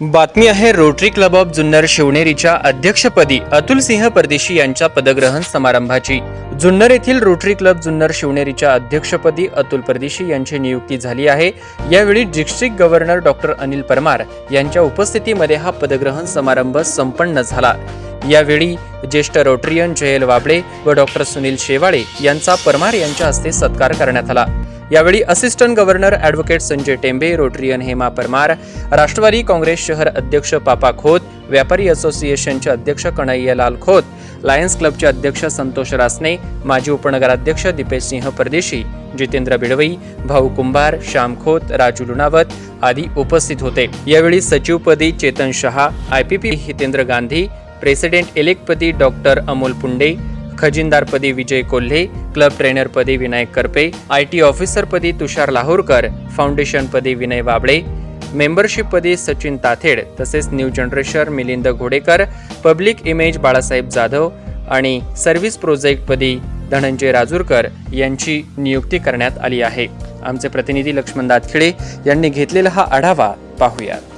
बातमी आहे rotary club of Junnar शिवनेरीच्या अध्यक्षपदी अतुल सिंह परदेशी यांच्या पदग्रहण समारंभाची. जुन्नर येथील रोटरी क्लब जुन्नर शिवनेरीच्या अध्यक्षपदी अतुल परदेशी यांची नियुक्ती झाली आहे. यावेळी district governor doctor Anil Parmar यांच्या उपस्थितीमध्ये हा पदग्रहण समारंभ संपन्न झाला. यावेळी ज्येष्ठ रोटरियन जयल वाबळे व डॉक्टर सुनील शेवाळे यांचा परमार यांच्या हस्ते सत्कार करण्यात आला. यावेळी assistant governor advocate Sanjay Tembe Rotarian Hema Parmar Rashtravadi Congress शहर अध्यक्ष पापा खोत व्यापारी असोसिएशनचे अध्यक्ष कन्हैयालाल खोत लायन्स क्लबचे अध्यक्ष संतोष रासने माजी उपनगराध्यक्ष दीपेश सिंह परदेशी जितेंद्र बिडवई भाऊ कुंभार श्याम खोत राजू लुणावत आदी उपस्थित होते. यावेळी सचिवपदी चेतन शहा आयपीपी हितेंद्र गांधी प्रेसिडेंट इलेक्टपदी डॉक्टर अमोल पुंडे खजिनदारपदी विजय कोल्हे क्लब ट्रेनरपदी विनायक करपे आय टी ऑफिसरपदी तुषार लाहोरकर फाउंडेशनपदी विनय वाबळे मेंबरशिपपदी सचिन ताथेड तसेच new generation Milind Ghodekar public image Balasaheb Jadhav आणि सर्व्हिस प्रोजेक्टपदी धनंजय राजूरकर यांची नियुक्ती करण्यात आली आहे. आमचे प्रतिनिधी लक्ष्मण दातखिळे यांनी घेतलेला हा आढावा पाहूयात.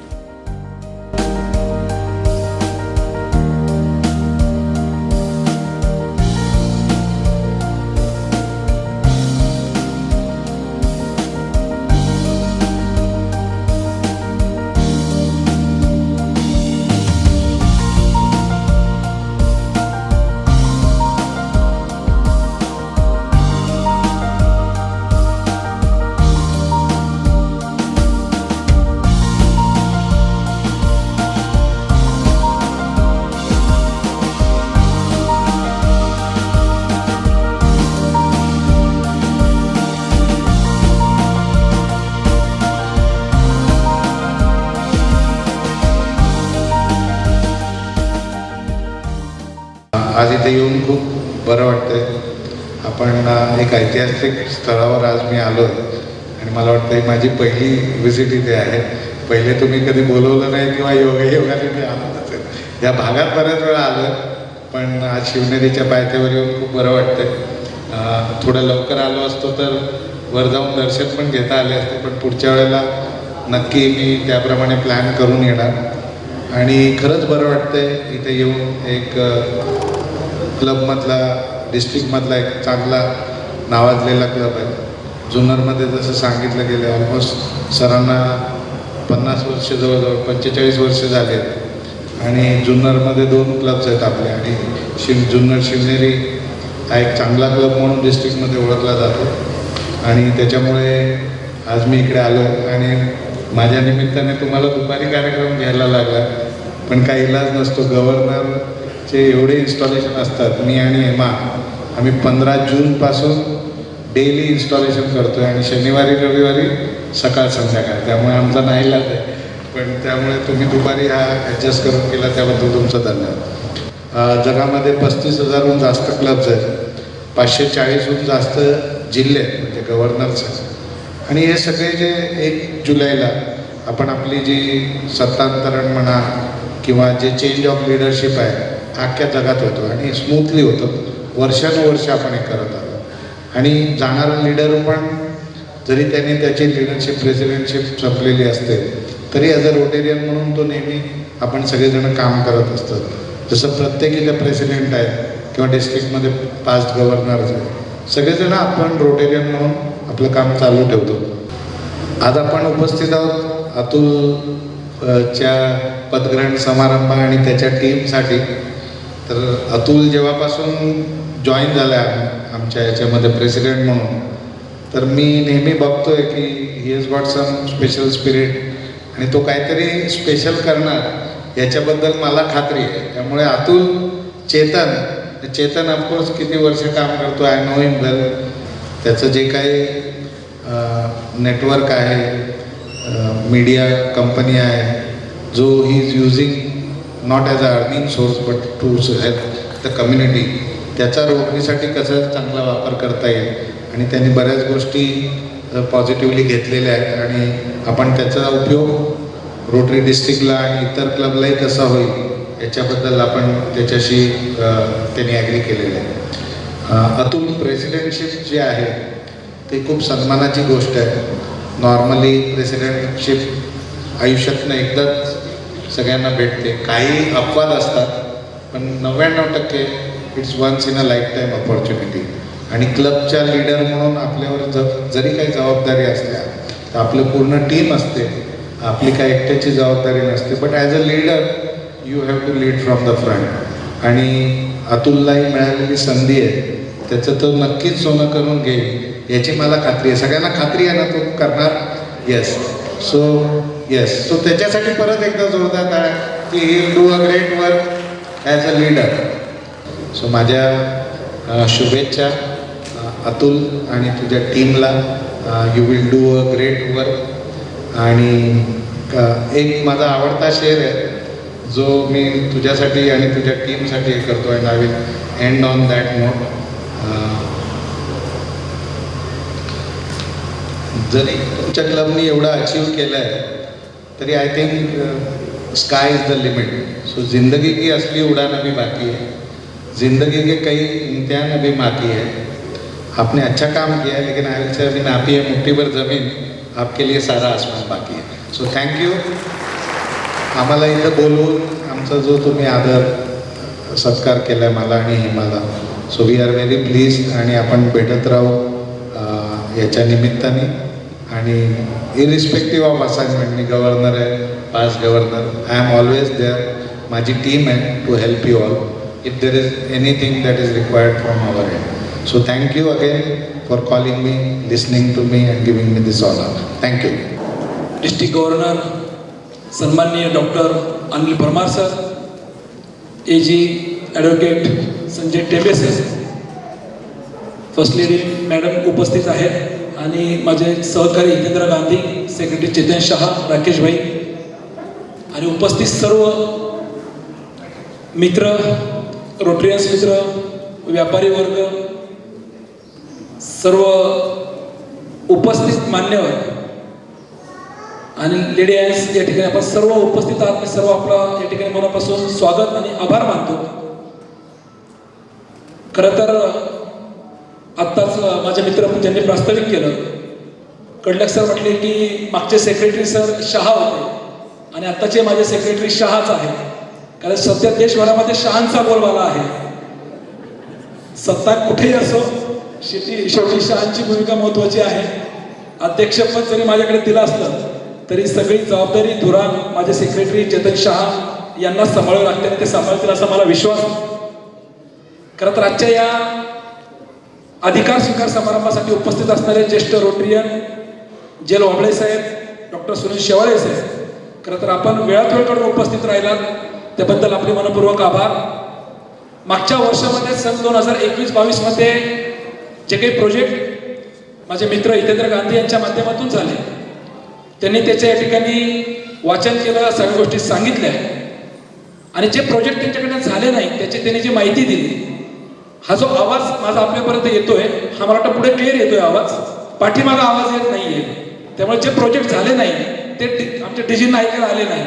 इथे येऊन खूप बरं वाटतंय. आपण एक ऐतिहासिक स्थळावर आज मी आलो आहे आणि मला वाटतं ही माझी पहिली व्हिजिट इथे आहे. पहिले तुम्ही कधी बोलवलं नाही किंवा योग योगाने मी आलो नसेल या भागात बऱ्याच वेळा आलो पण आज शिवनेरीच्या पायथ्यावर येऊन खूप बरं वाटतंय. थोडं लवकर आलो असतो तर वर जाऊन दर्शन पण घेता आले असते पण पुढच्या वेळेला नक्की मी त्याप्रमाणे प्लॅन करून येणार. आणि खरंच बरं वाटतंय इथे येऊन एक क्लबमधला डिस्ट्रिक्टमधला एक चांगला नावाजलेला क्लब आहे. जुन्नरमध्ये जसं सांगितलं गेलं ऑलमोस्ट सरांना पन्नास वर्ष जवळजवळ पंचेचाळीस वर्ष झाले आहेत आणि जुन्नरमध्ये दोन क्लब्स आहेत आपले आणि शिव जुन्नर शिवनेरी हा एक चांगला क्लब म्हणून डिस्ट्रिक्टमध्ये ओळखला जातो. आणि त्याच्यामुळे आज मी इकडे आलो आणि माझ्या निमित्ताने तुम्हाला दुपारी कार्यक्रम घ्यायला लागला. पण काही इलाज नसतो. गव्हर्नर चे एवढे इन्स्टॉलेशन असतात मी आणि हेमा आम्ही पंधरा जूनपासून डेली इन्स्टॉलेशन करतो आहे आणि शनिवारी रविवारी सकाळ संध्याकाळ. त्यामुळे आमचा नाही इलाज आहे. पण त्यामुळे तुम्ही दुपारी हा ॲडजस्ट करून केला त्याबद्दल तुमचं धन्यवाद. जगामध्ये पस्तीस हजारहून जास्त क्लब्स आहेत. पाचशे चाळीसहून जास्त जिल्हे आहेत म्हणजे गव्हर्नर्स आहेत. आणि हे सगळे जे एक जुलैला आपण आपली जी सत्तांतरण म्हणा किंवा जे चेंज ऑफ लिडरशिप आहे अख्ख्या जगात होतो आणि स्मूथली होतं. वर्षानुवर्ष आपण हे करत आलो आणि जाणारा लीडर पण जरी त्याने त्याची लिडरशिप प्रेसिडेंटशिप संपलेली असते तरी ॲज अ रोटेरियन म्हणून तो नेहमी आपण सगळेजण काम करत असतात. जसं प्रत्येक प्रेसिडेंट आहे किंवा डिस्ट्रिक्टमध्ये पास्ट गव्हर्नर्स आहे सगळेजण आपण रोटेरियन म्हणून आपलं काम चालू ठेवतो. आज आपण उपस्थित आहोत अतुल च्या पदग्रहण समारंभ आणि त्याच्या टीमसाठी तर अतुल जेव्हापासून जॉईन झाला आहे आमच्या याच्यामध्ये प्रेसिडेंट म्हणून तर मी नेहमी बघतोय की he has got some special spirit आणि तो काहीतरी स्पेशल करणार याच्याबद्दल मला खात्री आहे. त्यामुळे अतुल चेतन चेतन ऑफकोर्स किती वर्ष काम करतो आय नो हिम वेल त्याचं जे काही नेटवर्क आहे मीडिया कंपनी आहे जो he is using not as a earning source but to help the community त्याचा रोखणीसाठी कसा चांगला वापर करता येईल? आणि त्यांनी बऱ्याच गोष्टी पॉझिटिव्हली घेतलेल्या आहेत. आणि आपण त्याचा उपयोग रोटरी डिस्ट्रिक्टला आणि इतर क्लबलाही कसा होईल. याच्याबद्दल आपण त्याच्याशी त्यांनी ॲग्री केलेलं आहे. अतुल प्रेसिडेंटशिप जे आहे ते खूप सन्मानाची गोष्ट आहे. नॉर्मली प्रेसिडेंटशिप आयुष्यातनं एकदाच सगळ्यांना भेटते. काही अपवाद असतात पण नव्याण्णव टक्के it's once in a life time opportunity आणि क्लबच्या लीडर म्हणून आपल्यावर ज जरी काही जबाबदारी असल्या तर आपलं पूर्ण टीम असते. आपली काही एकट्याची जबाबदारी नसते. But as a leader you have to lead from the front आणि अतुललाही मिळालेली संधी आहे. त्याचं तो नक्कीच सोनं करून घेईल. याची मला खात्री आहे. सगळ्यांना खात्री आहे ना तो करणार? येस सो येस सो त्याच्यासाठी परत एकदा जोरदार काय की he do a great work as a leader so माझ्या शुभेच्छा अतुल आणि तुझ्या टीमला you will do a great work आणि एक माझा आवडता शेअर आहे जो मी तुझ्यासाठी आणि तुझ्या टीमसाठी करतो and I will end on that note जरी तुमच्या क्लबनी एवढं अचीव केलं आहे तरी I think sky is the limit so जिंदगी की असली उड़ान अभी बाकी है. जिंदगी के कई इम्तिहान अभी बाकी है. आपने अच्छा काम किया है लेकिन आई से अभी नापी है मुट्ठी भर जमीन आपके लिए सारा आसमान बाकी है. सो थँक्यू आम्हाला इथं बोलवून आमचा जो तुम्ही आदर सत्कार केला आहे मला आणि हिमाला. So we are very please आणि आपण भेटत राहू uh, याच्या निमित्ताने. आणि इरिस्पेक्टिव्ह ऑफ असाइनमेंट मी गव्हर्नर आहे past governor I am always there माझी टीम आहे to help you all if there is anything that is required from our end so thank you again for calling me listening to me and giving me this honour thank you district governor सन्माननीय doctor Anil Parmar sir ए ji advocate Sanjay Tebe sir first lady madam उपस्थित आहेत. आणि माझे सहकारी Hitendra Gandhi secretary Chetan Shah Rakesh भाई आणि उपस्थित सर्व मित्र रोटरियन्स मित्र व्यापारी वर्ग सर्व उपस्थित मान्यवर आणि लेडी आयन्स या ठिकाणी आपण सर्व उपस्थित आहात. मी सर्व आपला या ठिकाणी मनापासून स्वागत आणि आभार मानतो. खरं तर माझे मित्र ज्यांनी प्रास्ताविक केलं. कडलक सर म्हटले की मागचे सेक्रेटरी सर शहा होते. आणि आत्ताचे माझे सेक्रेटरी शहाच आहे कारण सध्या देशभरामध्ये शहांचा बोलबाला आहे. सत्ता कुठेही असो शेती शेवटी शहांची भूमिका महत्वाची आहे. अध्यक्षपद जरी माझ्याकडे दिलं असलं तरी सगळी जबाबदारी धुराण माझे सेक्रेटरी चेतन शहा यांना सांभाळावं लागते आणि ते सांभाळतील असा मला विश्वास खरं तर आजच्या या अधिकार स्वीकार समारंभासाठी उपस्थित असणारे ज्येष्ठ रोटरियन जेल लोंबळे साहेब डॉक्टर सुनील शेवाळे साहेब खरं तर आपण वेळात वेळ काढून उपस्थित राहिलात त्याबद्दल आपले मनपूर्वक आभार. मागच्या वर्षामध्ये सन दोन हजार एकवीस बावीसमध्ये जे काही प्रोजेक्ट माझे मित्र हितेंद्र गांधी यांच्या माध्यमातून झाले त्यांनी त्याच्या या ठिकाणी वाचन केलं सगळ्या गोष्टी सांगितल्या. आणि जे प्रोजेक्ट त्यांच्याकडे झाले नाही त्याची त्यांनी जी माहिती दिली हा जो आवाज माझा आपल्यापर्यंत येतोय हा मला वाटतं पुढे क्लिअर येतोय आवाज. पाठीमागा आवाज येत नाहीये. त्यामुळे जे प्रोजेक्ट झाले नाही ते आमच्या डिजींना ऐकायला आले नाही.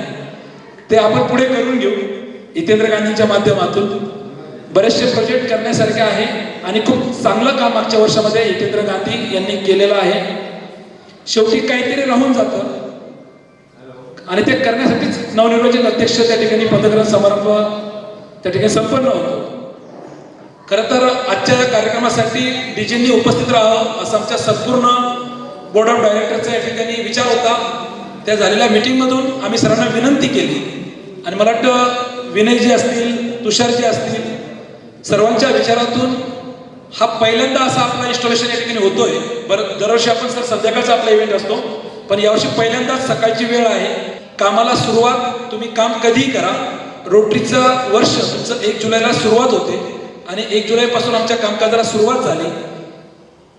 ते आपण पुढे करून घेऊ हितेंद्र गांधींच्या माध्यमातून. बरेचसे प्रोजेक्ट करण्यासारखे आहे आणि खूप चांगलं काम मागच्या वर्षामध्ये हितेंद्र गांधी यांनी केलेलं आहे. शेवटी काहीतरी राहून जातं. आणि ते करण्यासाठीच नवनिर्वाचित अध्यक्ष त्या ठिकाणी पदग्रहण समारंभ त्या ठिकाणी संपन्न होतो. खरं तर आजच्या या कार्यक्रमासाठी डीजेंनी उपस्थित राहावं असं आमच्या संपूर्ण बोर्ड ऑफ डायरेक्टरचा या ठिकाणी विचार होता. त्या झालेल्या मिटिंगमधून आम्ही सरांना विनंती केली. आणि मला वाटतं विनयजी असतील तुषारजी असतील सर्वांच्या विचारातून हा पहिल्यांदा असा आपला इन्स्टॉलेशन या ठिकाणी होतोय. बरं दरवर्षी आपण सर संध्याकाळचा आपला इव्हेंट असतो. पण यावर्षी पहिल्यांदाच सकाळची वेळ आहे. कामाला सुरुवात तुम्ही काम कधीही करा. रोटरीचं वर्ष तुमचं एक जुलैला सुरुवात होते. आणि एक जुलैपासून आमच्या कामकाजाला सुरुवात झाली.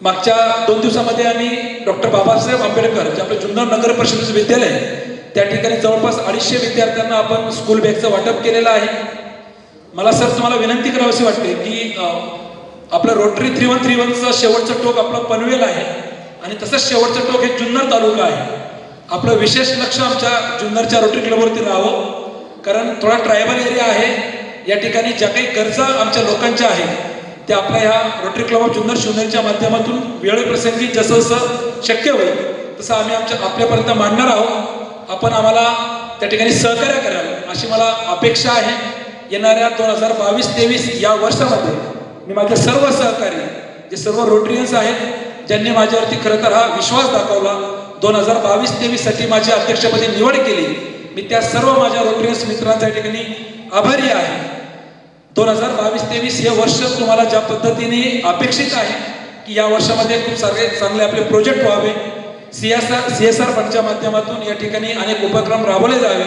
मागच्या दोन दिवसामध्ये आम्ही डॉक्टर बाबासाहेब आंबेडकर जे आपलं जुन्नर नगर परिषदेचं विद्यालय आहे, त्या ठिकाणी जवळपास अडीचशे विद्यार्थ्यांना आपण स्कूल बॅगचं वाटप केलेलं आहे. मला सर तुम्हाला विनंती करावीशी वाटते की आपलं रोटरी थ्री वन थ्री वनचं शेवटचं टोक आपलं पनवेल आहे आणि तसंच शेवटचं टोक हे जुन्नर तालुका आहे. आपलं विशेष लक्ष आमच्या जुन्नरच्या रोटरी क्लबवरती राहावं. कारण थोडा ट्रायबल एरिया आहे. या ठिकाणी ज्या काही गरजा आमच्या लोकांच्या आहेत त्या आपल्या ह्या रोटरी क्लब ऑफ जुन्नर शिवनेरच्या माध्यमातून वेळेप्रसंगी जसं जसं शक्य होईल तसं आम्ही आमच्या आपल्यापर्यंत मांडणार आहोत. आपण आम्हाला त्या ठिकाणी सहकार्य कराल अशी मला अपेक्षा आहे. येणाऱ्या दोन हजार बावीस तेवीस या वर्षामध्ये मी माझे सर्व सहकारी जे सर्व रोटरियन्स आहेत ज्यांनी माझ्यावरती खरं तर हा विश्वास दाखवला दोन हजार बावीस तेवीससाठी माझी अध्यक्षपदी निवड केली. मी त्या सर्व माझ्या रोटरियन्स मित्रांच्या ठिकाणी आभारी आहे. दोन हजार बावीस तेवीस हे वर्ष तुम्हाला ज्या पद्धतीने अपेक्षित आहे की या वर्षामध्ये खूप सारे चांगले आपले प्रोजेक्ट व्हावे. C S R C S R फंडच्या माध्यमातून या ठिकाणी अनेक उपक्रम राबवले जावे.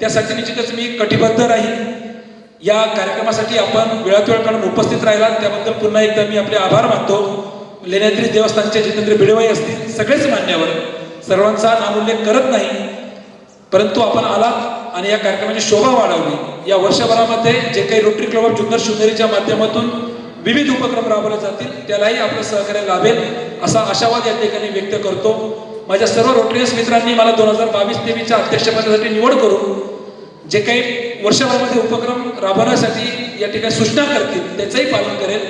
त्यासाठी निश्चितच मी कटिबद्ध राहील या कार्यक्रमासाठी आपण वेळात वेळ काढून उपस्थित राहिला त्याबद्दल पुन्हा एकदा मी आपले आभार मानतो. लेण्याद्री देवस्थानचे जितेंद्र बिडवाई असतील सगळेच मान्यवर. सर्वांचा नामोल्लेख करत नाही. परंतु आपण आलात. आणि या कार्यक्रमाची शोभा वाढवली. या वर्षभरामध्ये जे काही रोटरी क्लब ऑफ जुन्नर शिवनेरीच्या माध्यमातून विविध उपक्रम राबवले जातील त्यालाही आपलं सहकार्य लाभेल असा आशावाद या ठिकाणी व्यक्त करतो. माझ्या सर्व रोटरीयस मित्रांनी मला दोन हजार बावीस तेवीसच्या अध्यक्षपदासाठी निवड करून जे काही वर्षभरामध्ये उपक्रम राबवण्यासाठी या ठिकाणी सूचना करतील त्याचंही पालन करेल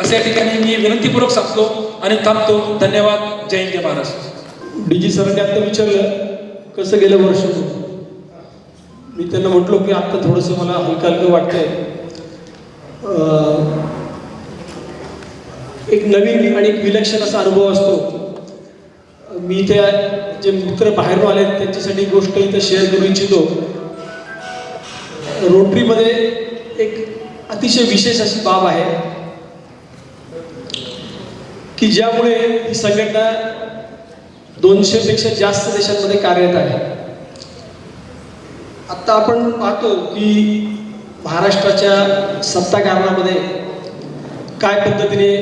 असे या ठिकाणी मी विनंतीपूर्वक सांगतो आणि थांबतो. धन्यवाद. जय हिंद जय महाराष्ट्र. डी जी सरांनी आता विचारलं कसं गेलं वर्ष? मी त्यांना म्हटलो की आत्ता थोडंसं मला हलकं हलकं वाटतंय एक नवीन आणि एक विलक्षण असा अनुभव असतो. मी त्या जे मित्र बाहेरून आले त्यांच्यासाठी गोष्ट इथं शेअर करू इच्छितो. रोटरीमध्ये एक अतिशय विशेष अशी बाब आहे की ज्यामुळे ही संघटना दोनशे पेक्षा जास्त देशांमध्ये कार्यरत आहे. आत्ता आपण पाहतो की महाराष्ट्राच्या सत्ताकारणामध्ये काय पद्धतीने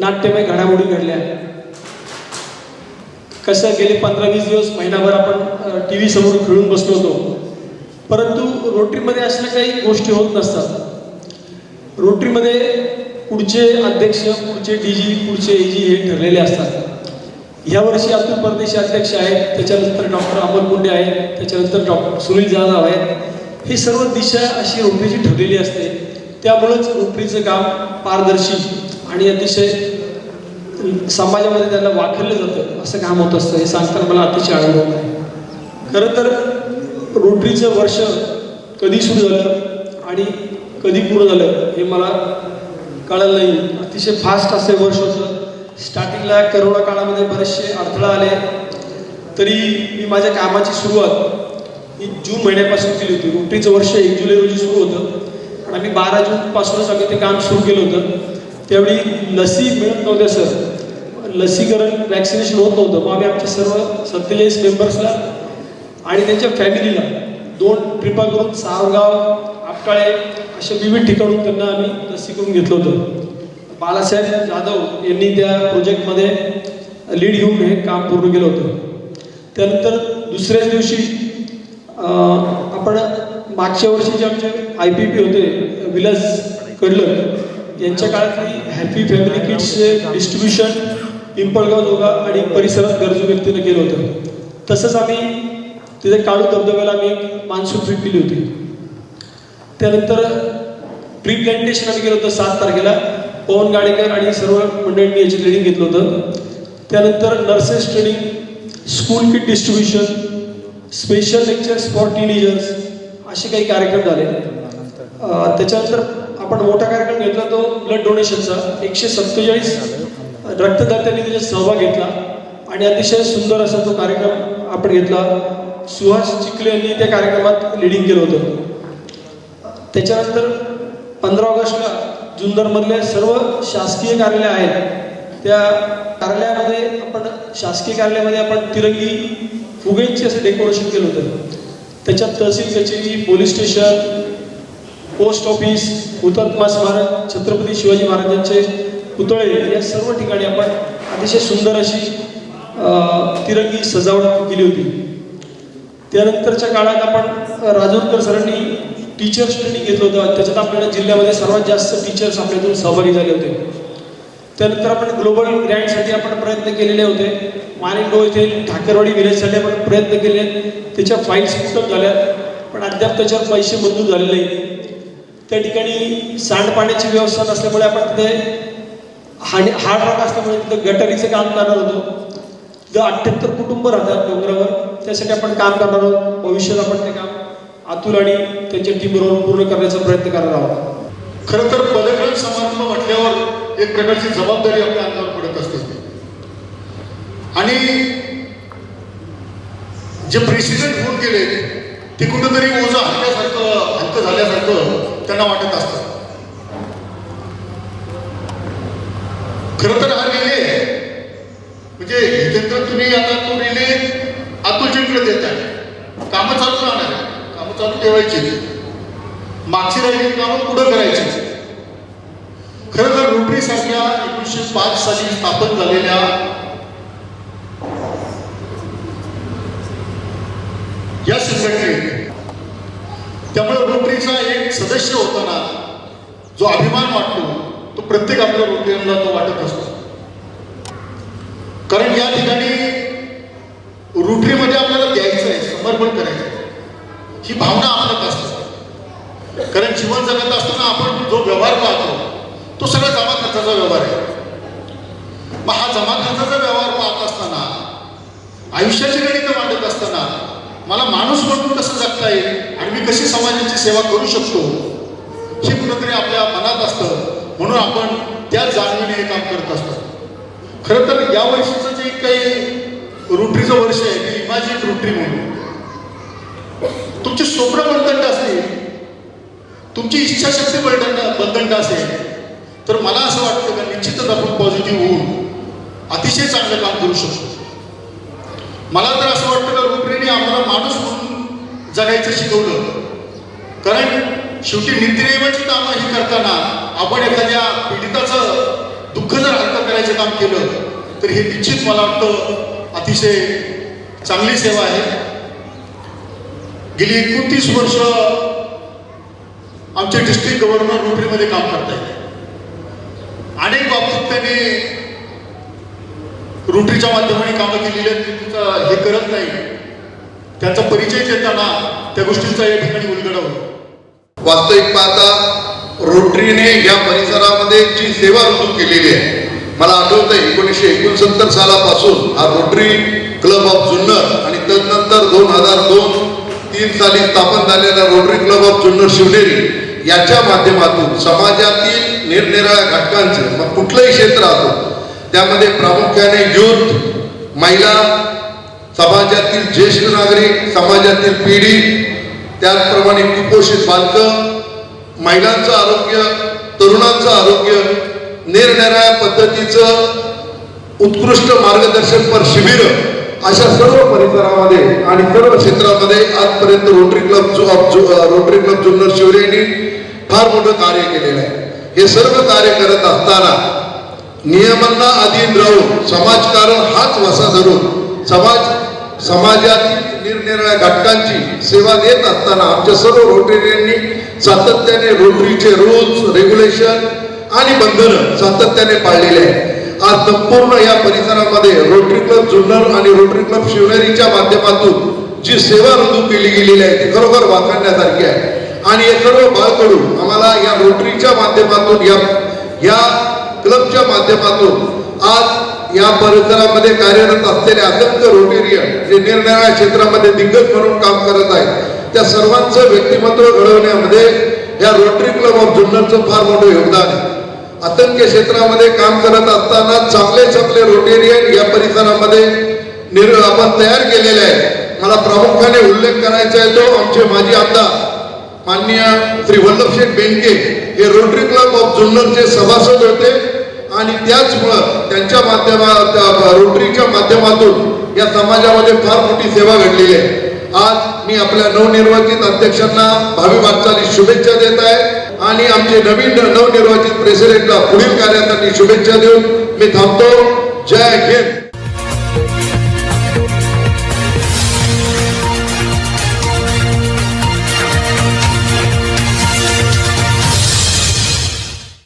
नाट्यमय घडामोडी घडल्या. कसं गेले पंधरा वीस दिवस महिनाभर आपण टी व्ही समोर खेळून बसलो होतो. परंतु रोटरीमध्ये असल्या काही गोष्टी होत नसतात. रोटरीमध्ये पुढचे अध्यक्ष पुढचे डी जी पुढचे ए जी हे ठरलेले असतात. यावर्षी अतुल परदेशी अध्यक्ष आहेत त्याच्यानंतर डॉक्टर अमोल मुंडे आहेत त्याच्यानंतर डॉक्टर सुनील जाधव आहेत. ही सर्व दिशा अशी रोटरीची ठरलेली असते. त्यामुळंच रोटरीचं काम पारदर्शी आणि अतिशय समाजामध्ये त्यांना वाखरलं जातं असं काम होत असतं. हे सांगताना मला अतिशय आनंद होत आहे. खरं तर रोटरीचं वर्ष कधी सुरू झालं आणि कधी पूर्ण झालं हे मला कळलं नाही. अतिशय फास्ट असं वर्ष होतं. स्टार्टिंगला करोना काळामध्ये बरेचसे अडथळा आले. तरी मी माझ्या कामाची सुरुवात ही जून महिन्यापासून केली होती. रोटरीचं वर्ष एक जुलै रोजी सुरू होतं. आणि आम्ही बारा जूनपासूनच आम्ही ते काम सुरू केलं होतं. त्यावेळी लसी मिळत नव्हत्या सर. लसीकरण वॅक्सिनेशन होत नव्हतं. मग आम्ही आमच्या सर्व सत्तेचाळीस मेंबर्सला आणि त्यांच्या फॅमिलीला दोन ट्रिपा करून सावगाव आपटाळे अशा विविध ठिकाणून त्यांना आम्ही लसीकरून घेतलं होतं. बाळासाहेब जाधव यांनी त्या प्रोजेक्टमध्ये लीड घेऊन हे काम पूर्ण केलं होतं. त्यानंतर दुसऱ्याच दिवशी आपण मागच्या वर्षी जे आमचे आय पी पी होते विलास कडलं यांच्या काळातली हॅपी फॅमिली किट्सचे डिस्ट्रीब्युशन पिंपळगाव जोगा आणि परिसरात गरजू व्यक्तीनं केलं होतं. तसंच आम्ही तिथे काळू धबधब्याला आम्ही एक मान्सून ट्रीप केली होती. त्यानंतर ट्री प्लॅन्टेशन आम्ही केलं होतं सात तारखेला. पवन गाडेकर आणि सर्व मंडळींनी याची ट्रेनिंग घेतलं होतं. त्यानंतर nurses training school kit distribution special lectures for teenagers असे काही कार्यक्रम झाले. त्याच्यानंतर आपण मोठा कार्यक्रम घेतला तो ब्लड डोनेशनचा एकशे सत्तेचाळीस रक्तदात्यांनी त्याच्यात सहभाग घेतला. आणि अतिशय सुंदर असा तो कार्यक्रम आपण घेतला. सुहास चिखले यांनी त्या कार्यक्रमात लिडिंग केलं होतं. त्याच्यानंतर पंधरा ऑगस्टला जुन्नरमधले सर्व शासकीय कार्यालय आहेत. त्या कार्यालयामध्ये आपण शासकीय कार्यालयामध्ये आपण तिरंगी फुगेंचे असं डेकोरेशन केलं होतं. त्याच्यात तहसील कचेरी पोलीस स्टेशन पोस्ट ऑफिस हुतात्मा स्मारक छत्रपती शिवाजी महाराजांचे पुतळे या सर्व ठिकाणी आपण अतिशय सुंदर अशी तिरंगी सजावट केली होती. त्यानंतरच्या काळात आपण राजोरकर सरांनी टीचर्स ट्रेनिंग घेतलं होतं. त्याच्यात आपल्याला जिल्ह्यामध्ये सर्वात जास्त टीचर्स आपल्यातून सहभागी झाले होते. त्यानंतर आपण ग्लोबल ग्रँडसाठी आपण प्रयत्न केलेले होते. मानिंडो येथे ठाकरवाडी विलेजसाठी आपण प्रयत्न केले. त्याच्या फाईल्स पुस्तक झाल्या पण अद्याप त्याच्यावर पैसे मंजूर झालेले नाही. त्या ठिकाणी सांडपाण्याची व्यवस्था नसल्यामुळे आपण तिथे हाड हार्ड रॉक असल्यामुळे तिथं गटारीचं काम करणार होतो. तिथं अठ्ठ्याहत्तर कुटुंब राहतात डोंगरावर. त्यासाठी आपण काम करणार आहोत. भविष्यात आपण ते काम अतुल आणि त्यांच्या टीमबरोबर पूर्ण करण्याचा प्रयत्न करणार आहोत. खरं तर पदग्रहण समारंभ म्हटल्यावर एक प्रकारची जबाबदारी आपल्या अंगावर पडत असते. आणि जे प्रेसिडेंट होऊन गेले ते कुठंतरी ओझं हलक्यासारखं हलकं झाल्यासारखं त्यांना वाटत असतं. खरं तर हा रिले म्हणजे हितेंद्र तुम्ही आता तो रिले अतुलजींकडे देत आहे कामं चालू राहणार. आहे. कामं चालू ठेवायची. मागची राहिलेली कामं पुढं करायची. खरं तर रोटरी सारख्या एकोणीसशे पाच साली स्थापन झालेल्या या संघटनेत त्यामुळे रोटरीचा एक सदस्य होताना जो अभिमान वाटतो तो प्रत्येक आपल्या रोटरीला तो वाटत असतो. कारण या ठिकाणी रोटरीमध्ये आपल्याला द्यायचं आहे समर्पण करायचं आहे ही भावना आपल्यात असते कारण जीवन जगत असताना आपण जो व्यवहार पाहतो तो सगळा जमा खर्चाचा व्यवहार आहे. मग हा जमा खर्चाचा व्यवहार पाहत असताना आयुष्याची गणित मांडत असताना मला माणूस म्हणून कसं जगता येईल आणि मी कशी समाजाची सेवा करू शकतो हे कुठंतरी आपल्या मनात असतं. म्हणून आपण त्या जाणीने हे काम करत असतो. खरं तर या वर्षीचं जे काही रोटरीचं वर्ष आहे ते इमॅजिन रोटरी म्हणून. तुमची स्वप्न बंधंड असतील तुमची इच्छाशक्ती बलदंड बलदंड असेल तर मला असं वाटतं का निश्चितच आपण पॉझिटिव्ह होऊन अतिशय चांगलं काम करू शकतो. मला तर असं वाटतं का रुक्मिणी आम्हाला माणूस म्हणून जगायचं शिकवलं. कारण शेवटी नित्यनेमाची कामं ही करताना आपण एखाद्या पीडिताचं दुःख जर हलकं करायचं काम केलं तर हे निश्चित मला वाटतं अतिशय चांगली सेवा आहे. गेली एकोणतीस वर्ष आमचे डिस्ट्रिक्ट गव्हर्नर नोकरीमध्ये काम करताय. आहेत अनेक बाबतीत त्यांनी रोटरीच्या माध्यमाने कामं केलेली आहेत हे करत नाही. त्यांचा परिचय देताना त्या गोष्टींचा या ठिकाणी उलगडा होतो. वास्तविक पाहता रोटरीने या परिसरामध्ये जी सेवा रुजू केलेली आहे मला आठवतं आहे एकोणीसशे एकोणसत्तर सालापासून हा रोटरी क्लब ऑफ जुन्नर आणि तदनंतर दोन हजार दोन तीन साली स्थापन झालेला Rotary club of Junnar Shivneri याच्या माध्यमातून समाजातील निरनिराळ्या घटकांचं मग कुठलंही क्षेत्र असो त्यामध्ये प्रामुख्याने युथ महिला समाजातील ज्येष्ठ नागरिक समाजातील पिढी त्याचप्रमाणे कुपोषित बालकं महिलांचं आरोग्य तरुणांचं आरोग्य निरनिराळ्या पद्धतीचं उत्कृष्ट मार्गदर्शनपर शिबिरं अशा सर्व परिसरामध्ये आणि सर्व क्षेत्रामध्ये आजपर्यंत रोटरी क्लब जो रोटरी क्लब जुन्नर शिवरेनी फार मोठं कार्य केलेलं आहे. हे सर्व कार्य करत असताना नियमांना अधीन राहून समाजकारण हाच वसा धरून समाज समाजातील निरनिराळ्या घटकांची सेवा देत असताना आमच्या सर्व रोटरीयांनी सातत्याने रोटरीचे रूल्स रेग्युलेशन आणि बंधनं सातत्याने पाळलेले आहे आज संपूर्ण या परिसरामध्ये रोटरी क्लब जुन्नर आणि रोटरी क्लब शिवनेरीच्या माध्यमातून जी सेवा रुजू केली गेलेली आहे ती खरोखर वाखाणण्यासारखी आहे. आणि हे सर्व बाळकडून आम्हाला या रोटरीच्या माध्यमातून या या क्लबच्या माध्यमातून आज या परिसरामध्ये कार्यरत असलेले असंख्य रोटेरियन जे निरनिराळ्या क्षेत्रामध्ये दिग्गज म्हणून काम करत आहेत. त्या सर्वांचं व्यक्तिमत्व घडवण्यामध्ये या रोटरी क्लब ऑफ जुन्नरचं फार मोठं योगदान आहे. असंख्य क्षेत्रामध्ये काम करत असताना चांगले चांगले रोटेरियन या परिसरामध्ये आपण तयार केलेले आहेत. मला प्रामुख्याने उल्लेख करायचा आहे तो आमचे माजी आमदार माननीय श्री वल्लभशेठ बेंके हे रोटरी क्लब ऑफ जुन्नरचे सभासद होते आणि त्याचमुळं त्यांच्या माध्यमात रोटरीच्या माध्यमातून या समाजामध्ये फार मोठी सेवा घडलेली आहे. आज मी आपल्या नवनिर्वाचित अध्यक्षांना भावी वाटचाली शुभेच्छा देत आहे. आणि आमचे नवीन नवनिर्वाचित प्रेसिडेंटला पुढील कार्यासाठी शुभेच्छा देऊन मी थांबतो. जय हिंद.